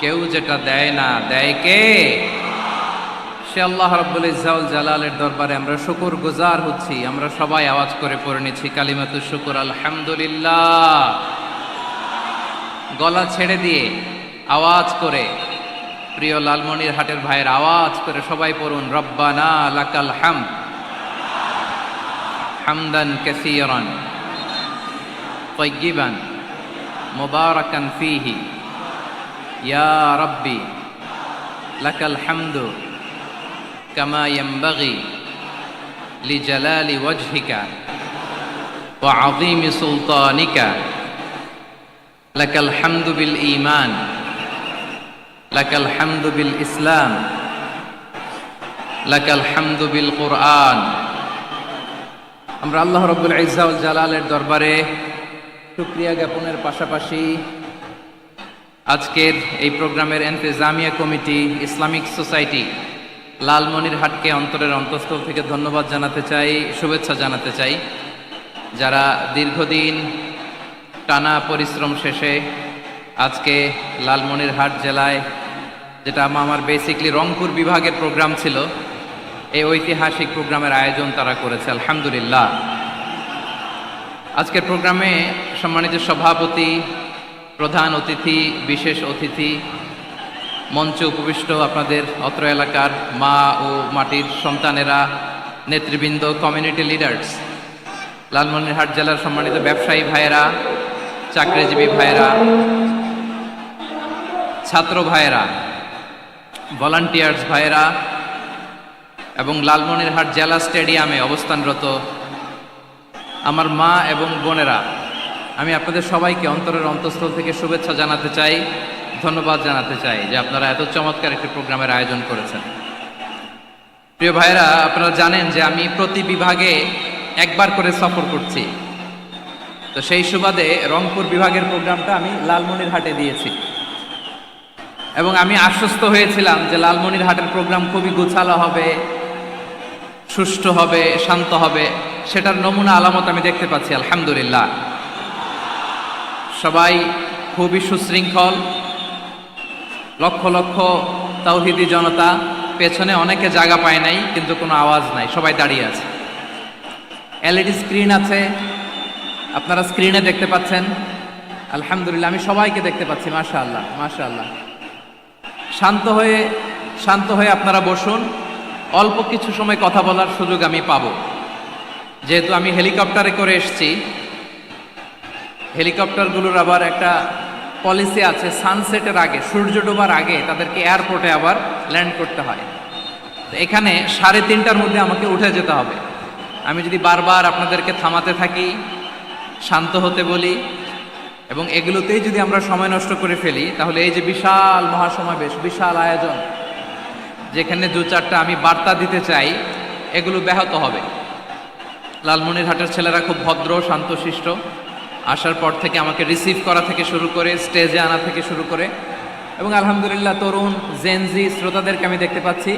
কেউ যেটা দেয় না, দেয় কে? সে আল্লাহ রব্বুল ইজাউল জালালের দরবারে আমরা শুকুর গুজার হচ্ছি, আমরা সবাই আওয়াজ করে পড়ে নিচ্ছি কালিমাতু শুকুর, আলহামদুলিল্লাহ। গলা ছেড়ে দিয়ে আওয়াজ করে, প্রিয় লালমনির হাটের ভাইয়ের আওয়াজ করে সবাই পড়ুন, রব্বানা লাকাল হাম হামদান কাসীরান ইয়া রব্বি, লাকাল হামদু কামা লি লিজালালি ওয়াজহিকা ওয়া আযীমি সুলতানিকা, লাকাল হামদু বিল ঈমান, লাকাল হামদু বিল ইসলাম, লাকাল হামদু বিল কোরআন। আমরা আল্লাহ রব্বুল ইজাউল জালালের দরবারে শুক্রিয়া জ্ঞাপনের পাশাপাশি আজকের এই প্রোগ্রামের এন্তেজামিয়া কমিটি ইসলামিক সোসাইটি লালমনিরহাটকে অন্তরের অন্তঃস্থল থেকে ধন্যবাদ জানাতে চাই, শুভেচ্ছা জানাতে চাই। যারা দীর্ঘদিন টানা পরিশ্রম শেষে আজকে লালমনিরহাট জেলায়, যেটা আমার বেসিকলি রংপুর বিভাগের প্রোগ্রাম ছিল, এই ঐতিহাসিক প্রোগ্রামের আয়োজন তারা করেছে, আলহামদুলিল্লাহ। আজকের প্রোগ্রামে সম্মানিত সভাপতি প্রধান অতিথি, বিশেষ অতিথি, মঞ্চে উপবিষ্ট আপনাদের অত্র এলাকার মা ও মাটির সন্তানেরা, নেতৃবৃন্দ কমিউনিটি লিডার্স লালমনিরহাট জেলার সম্মানিত ব্যবসায়ী ভাইয়েরা, চাকরিজীবী ভাইয়েরা, ছাত্র ভাইয়েরা ভলান্টিয়ার্স ভাইয়েরা এবং লালমনিরহাট জেলা স্টেডিয়ামে অবস্থানরত আমার মা এবং বোনেরা আমি আপনাদের সবাইকে অন্তরের অন্তঃস্থল থেকে শুভেচ্ছা জানাতে চাই, ধন্যবাদ জানাতে চাই যে আপনারা এত চমৎকার একটি প্রোগ্রামের আয়োজন করেছেন। প্রিয় ভাইরা আপনারা জানেন যে আমি প্রতি বিভাগে একবার করে সফর করছি। তো সেই সুবাদে রংপুর বিভাগের প্রোগ্রামটা আমি লালমনিরহাটে দিয়েছি। এবং আমি আশ্বস্ত হয়েছিলাম যে লালমনিরহাটের প্রোগ্রাম খুবই গুছালো হবে, সুষ্ঠু হবে, শান্ত হবে, সেটার নমুনা আলামত আমি দেখতে পাচ্ছি, আলহামদুলিল্লাহ। সবাই খুবই সুশৃঙ্খল। লক্ষ লক্ষ তাওহিদি জনতা, পেছনে অনেকে জায়গা পায় নাই, কিন্তু কোনো আওয়াজ নাই, সবাই দাঁড়িয়ে আছে। এলইডি স্ক্রিন আছে, আপনারা স্ক্রিনে দেখতে পাচ্ছেন। আলহামদুলিল্লাহ, আমি সবাইকে দেখতে পাচ্ছি মাশা আল্লাহ মাশা আল্লাহ শান্ত হয়ে শান্ত হয়ে আপনারা বসুন। অল্প কিছু সময় কথা বলার সুযোগ আমি পাব। যেহেতু আমি হেলিকপ্টারে করে এসছি হেলিকপ্টারগুলোর আবার একটা পলিসি আছে সানসেটের আগে, সূর্য ডোবার আগে তাদেরকে এয়ারপোর্টে আবার ল্যান্ড করতে হয়। তো এখানে সাড়ে তিনটার মধ্যে আমাকে উঠে যেতে হবে। আমি যদি বারবার আপনাদেরকে থামাতে থাকি, শান্ত হতে বলি, এবং এগুলোতেই যদি আমরা সময় নষ্ট করে ফেলি, তাহলে এই যে বিশাল মহাসমাবেশ, বিশাল আয়োজন, যেখানে দু চারটা আমি বার্তা দিতে চাই, এগুলো ব্যাহত হবে। লালমনিরহাটের ছেলেরা খুব ভদ্র, শান্তশিষ্ট। আসার পর থেকে আমাকে রিসিভ করা থেকে শুরু করে স্টেজে আনা থেকে শুরু করে। এবং আলহামদুলিল্লাহ তরুণ জেনজি শ্রোতাদেরকে আমি দেখতে পাচ্ছি।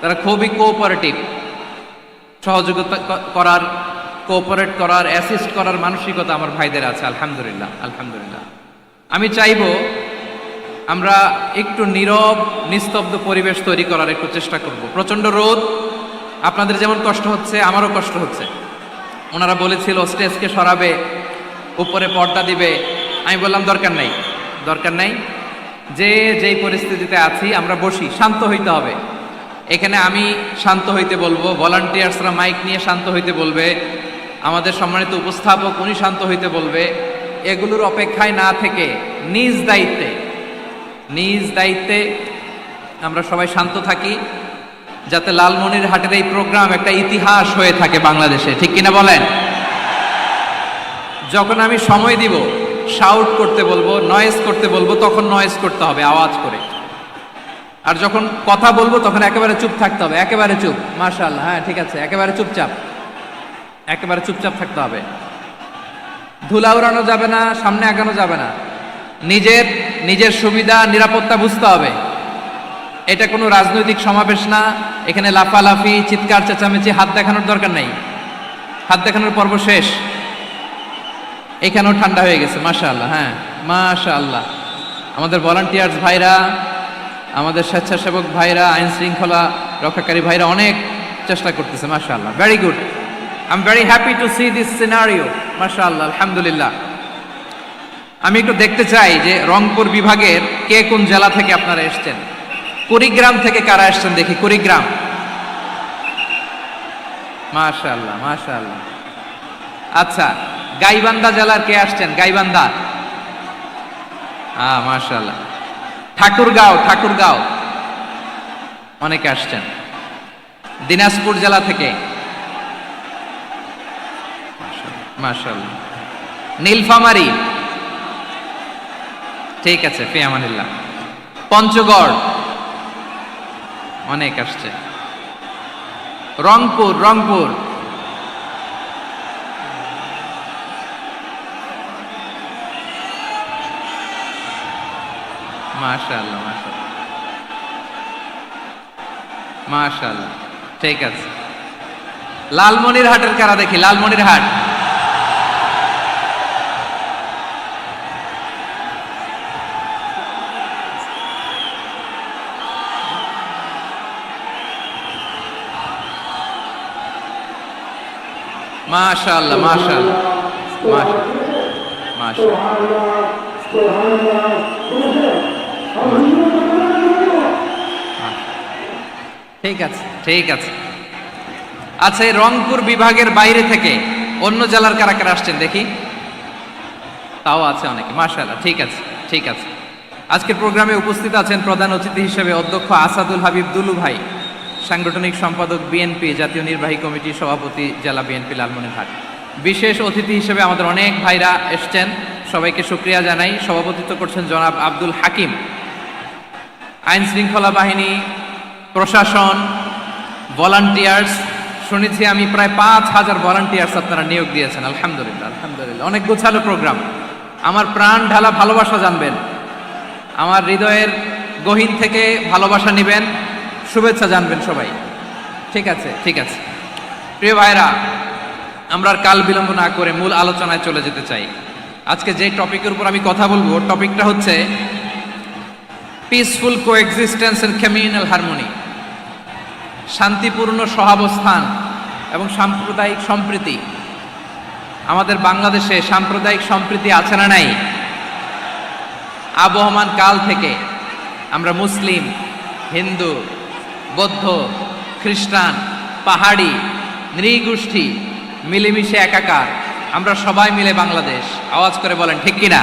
তারা খুবই কোঅপারেটিভ সহযোগিতা করার কোঅপারেট করার অ্যাসিস্ট করার মানসিকতা আমার ভাইদের আছে, আলহামদুলিল্লাহ আলহামদুলিল্লাহ। আমি চাইব আমরা একটু নীরব, নিস্তব্ধ পরিবেশ তৈরি করার একটু চেষ্টা করব। প্রচণ্ড রোদ, আপনাদের যেমন কষ্ট হচ্ছে, আমারও কষ্ট হচ্ছে। ওনারা বলেছিল স্টেজকে সরাবে উপরে পর্দা দিবে। আমি বললাম, দরকার নাই দরকার নাই। যে, যেই পরিস্থিতিতে আছি, আমরা বসি, শান্ত হইতে হবে। এখানে আমি শান্ত হইতে বলব, ভলান্টিয়ার্সরা মাইক নিয়ে শান্ত হইতে বলবে, আমাদের সম্মানিত উপস্থাপক উনি শান্ত হইতে বলবে। এগুলোর অপেক্ষায় না থেকে নিজ দায়িত্বে নিজ দায়িত্বে আমরা সবাই শান্ত থাকি, যাতে লালমনির হাটের এই প্রোগ্রাম একটা ইতিহাস হয়ে থাকে বাংলাদেশে। ঠিক কিনা বলেন? যখন আমি সময় দিব শাউট করতে বলব নয়েজ করতে বলব, তখন নয়েজ করতে হবে, আওয়াজ করে। আর যখন কথা বলব, তখন একেবারে চুপ থাকতে হবে, একেবারে চুপ। মার্শাল হ্যাঁ ঠিক আছে, একেবারে চুপচাপ। একেবারে চুপচাপ থাকতে হবে। ধুলা উড়ানো যাবে না, সামনে আগানো যাবে না। নিজের নিজের সুবিধা, নিরাপত্তা বুঝতে হবে। এটা কোনো রাজনৈতিক সমাবেশ না, এখানে লাফালাফি, চিৎকার, চেঁচামেচি, হাত দেখানোর দরকার নাই। হাত দেখানোর পর্ব শেষ। এখানেও ঠান্ডা হয়ে গেছে মাশা আল্লাহ হ্যাঁ মাশা আল্লাহ আমাদের ভলান্টিয়ার্স ভাইরা, আমাদের স্বেচ্ছাসেবক ভাইরা, আইন শৃঙ্খলা রক্ষাকারী ভাইরা অনেক চেষ্টা করতেছে, মাশাআল্লাহ very good I am very happy to see this scenario মাশাআল্লাহ, আলহামদুলিল্লাহ। আমি একটু দেখতে চাই যে রংপুর বিভাগের কে কোন জেলা থেকে আপনারা এসছেন? কুড়িগ্রাম থেকে কারা এসছেন দেখি, কুড়িগ্রাম। মাশাআল্লাহ মাশাআল্লাহ। আচ্ছা গাইবান্ধা জেলার কে আসছেন? গাইবান্ধা। হ্যাঁ মাশাআল্লাহ। ঠাকুরগাঁও ঠাকুরগাঁও। অনেকে আসছেন। দিনাজপুর জেলা থেকে। মাশাআল্লাহ। নীলফামারী। ঠিক আছে, ফিয়ামানিল্লাহ। পঞ্চগড়। অনেক আসছে। রংপুর রংপুর। মাশাআল্লাহ মাশাআল্লাহ। মাশাআল্লাহ, ঠিক আছে। লালমনির হাটের কারা দেখি? লালমনির হাট মাশাআল্লাহ মাশাআল্লাহ। মাশাআল্লাহ মাশাআল্লাহ। ঠিক আছে ঠিক আছে। আচ্ছা এই রংপুর বিভাগের বাইরে থেকে অন্য জেলার কারা কারা আসছেন দেখি? তাও আছে অনেকে, মাশাআল্লাহ, ঠিক আছে ঠিক আছে। আজকের প্রোগ্রামে উপস্থিত আছেন প্রধান অতিথি হিসেবে অধ্যক্ষ আসাদুল হাবিব দুলু ভাই, সাংগঠনিক সম্পাদক বিএনপি, জাতীয় নির্বাহী কমিটির সভাপতি, জেলা বিএনপি লালমনিরহাট। বিশেষ অতিথি হিসেবে আমাদের অনেক ভাইরা এসছেন, সবাইকে শুক্রিয়া জানাই। সভাপতিত্ব করছেন জনাব আব্দুল হাকিম। আইন শৃঙ্খলা বাহিনী, প্রশাসন ভলান্টিয়ার্স শুনেছি আমি প্রায় পাঁচ হাজার ভলান্টিয়ার্স আপনারা নিয়োগ দিয়েছেন। আলহামদুলিল্লাহ আলহামদুলিল্লাহ। অনেক গোছালো প্রোগ্রাম আমার প্রাণ ঢালা ভালোবাসা জানবেন। আমার হৃদয়ের গহীন থেকে ভালোবাসা নেবেন। শুভেচ্ছা জানবেন সবাই। ঠিক আছে ঠিক আছে। প্রিয় ভাইরা আমরা কাল বিলম্ব না করে মূল আলোচনায় চলে যেতে চাই। আজকে যে টপিকের উপর আমি কথা বলব টপিকটা হচ্ছে peaceful coexistence and communal harmony শান্তিপূর্ণ সহাবস্থান এবং সাম্প্রদায়িক সম্প্রীতি। আমাদের বাংলাদেশে সাম্প্রদায়িক সম্প্রীতি আছে না নাই? আবহমান কাল থেকে আমরা মুসলিম, হিন্দু, বৌদ্ধ, খ্রিস্টান, পাহাড়ি, নৃগোষ্ঠী মিলেমিশে একাকার। আমরা সবাই মিলে বাংলাদেশ। আওয়াজ করে বলেন, ঠিক কিনা?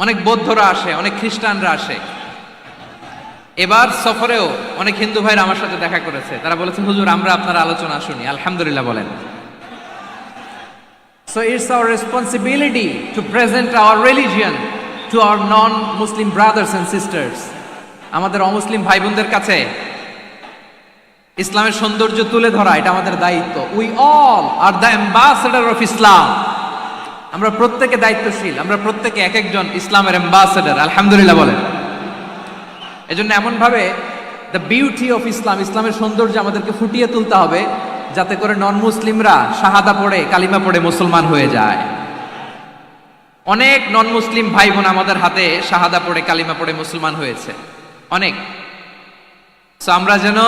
অনেক বৌদ্ধরা আসে, অনেক খ্রিস্টানরা আসে। এবার সফরেও অনেক হিন্দু ভাইরা আমার সাথে দেখা করেছে। তারা বলেছে, হুজুর, আমরা আপনার আলোচনা শুনি। আলহামদুলিল্লাহ বলেন। So it's our responsibility to present our religion to our non-Muslim brothers and sisters. আমাদের অমুসলিম ভাই বোনদের কাছে ইসলামের সৌন্দর্য তুলে ধরা, এটা আমাদের দায়িত্ব। We all are the ambassador of Islam আমরা প্রত্যেকে দায়িত্বশীল, আমরা প্রত্যেকে এক একজন ইসলামের অ্যাম্বাসেডার আলহামদুলিল্লাহ বলেন। এজন্য এমনভাবে দ্য বিউটি অফ ইসলাম ইসলামের সৌন্দর্য আমাদেরকে ফুটিয়ে তুলতে হবে, যাতে করে নন মুসলিমরা শাহাদা পড়ে, কালিমা পড়ে মুসলমান হয়ে যায়। অনেক নন মুসলিম ভাই বোন আমাদের হাতে শাহাদা পড়ে, কালিমা পড়ে মুসলমান হয়েছে। অনেক। সো আমরা যেন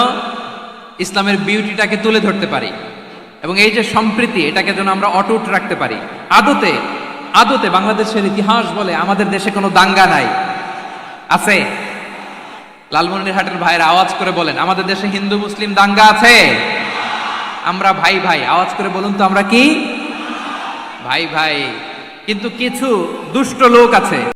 ইসলামের বিউটিটাকে তুলে ধরতে পারি এবং এই যে সম্প্রীতি, এটাকে যেন আমরা অটুট রাখতে পারি। আদতে আদতে বাংলাদেশের ইতিহাস বলে আমাদের দেশে কোনো দাঙ্গা নাই। আছে? লালমনিরহাটের ভাইয়ের আওয়াজ করে বলেন, আমাদের দেশে হিন্দু, মুসলিম দাঙ্গা আছে? আমরা ভাই ভাই, আওয়াজ করে বলুন তো আমরা কি? ভাই ভাই। কিন্তু কিছু দুষ্ট লোক আছে।